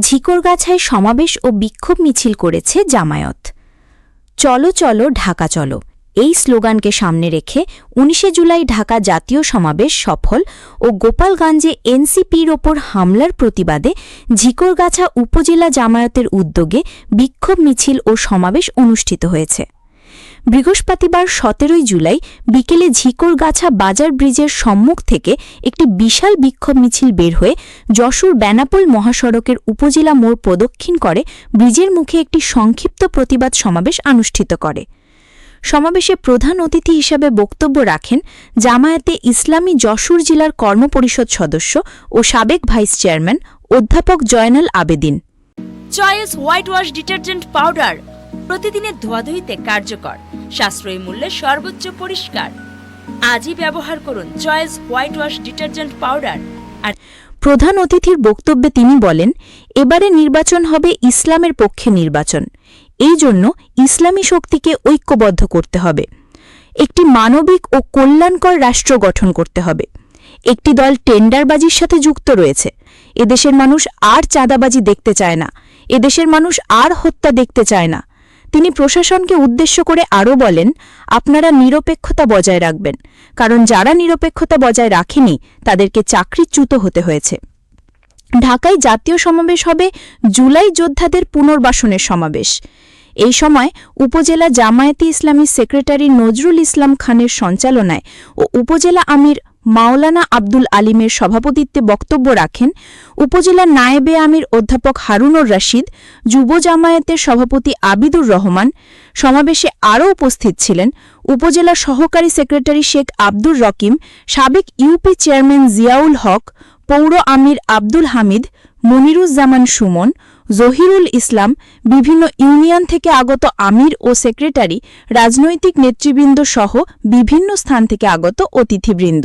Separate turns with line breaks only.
ঝিকরগাছায় সমাবেশ ও বিক্ষোভ মিছিল করেছে জামায়াত। চলো চলো, ঢাকা চলো। এই স্লোগানকে সামনে রেখে উনিশে জুলাই ঢাকা জাতীয় সমাবেশ সফল ও গোপালগঞ্জে এনসিপির ওপর হামলার প্রতিবাদে ঝিকরগাছা উপজেলা জামায়াতের উদ্যোগে বিক্ষোভ মিছিল ও সমাবেশ অনুষ্ঠিত হয়েছে। বৃহস্পতিবার সতেরোই জুলাই বিকেলে ঝিকরগাছা বাজার ব্রিজের সম্মুখ থেকে একটি বিশাল বিক্ষোভ মিছিল বের হয়ে যশোর বেনাপোল মহাসড়কের উপজেলা মোড় প্রদক্ষিণ করে ব্রিজের মুখে একটি সংক্ষিপ্ত প্রতিবাদ সমাবেশ অনুষ্ঠিত করে। সমাবেশে প্রধান অতিথি হিসাবে বক্তব্য রাখেন জামায়াতে ইসলামী যশোর জেলার কর্মপরিষদ সদস্য ও সাবেক ভাইস চেয়ারম্যান অধ্যাপক Joynal Abedin.
Choice White Wash detergent powder প্রতিদিনের ধোয়াধুয়িতে কার্যকর, সাশ্রয়ী মূল্যে সর্বোচ্চ পরিষ্কার। আজই ব্যবহার করুন Choice White Wash detergent powder. আর
প্রধান অতিথির বক্তব্যে তিনি বলেন, এবারে নির্বাচন হবে ইসলামের পক্ষে নির্বাচন। এই জন্য ইসলামী শক্তিকে ঐক্যবদ্ধ করতে হবে। একটি মানবিক ও কল্যাণকর রাষ্ট্র গঠন করতে হবে। একটি দল টেন্ডারবাজির সাথে যুক্ত রয়েছে। এদেশের মানুষ আর চাঁদাবাজি দেখতে চায় না। এদেশের মানুষ আর হত্যা দেখতে চায় না। তিনি প্রশাসনকে উদ্দেশ্য করে আরও বলেন, আপনারা নিরপেক্ষতা বজায় রাখবেন, কারণ যারা নিরপেক্ষতা বজায় রাখেনি, তাদেরকে চাকরিচ্যুত হতে হয়েছে। ঢাকায় জাতীয় সমাবেশ হবে জুলাই যোদ্ধাদের পুনর্বাসনের সমাবেশ। এই সময় উপজেলা জামায়াতি ইসলামী সেক্রেটারি নজরুল ইসলাম খানের সঞ্চালনায় ও উপজেলা আমির মাওলানা আব্দুল আলিমের সভাপতিত্বে বক্তব্য রাখেন উপজেলা নায়েবে আমির অধ্যাপক হারুনুর রশিদ, যুব জামায়াতের সভাপতি আবিদুর রহমান, সমাবেশে আরও উপস্থিত ছিলেন উপজেলা সহকারী সেক্রেটারি শেখ আব্দুর রকিম, সাবেক ইউপি চেয়ারম্যান জিয়াউল হক, পৌর আমির আব্দুল হামিদ, মনিরুজ্জামান সুমন, জহিরুল ইসলাম, বিভিন্ন ইউনিয়ন থেকে আগত আমির ও সেক্রেটারি, রাজনৈতিক নেতৃবৃন্দ সহ বিভিন্ন স্থান থেকে আগত অতিথিবৃন্দ।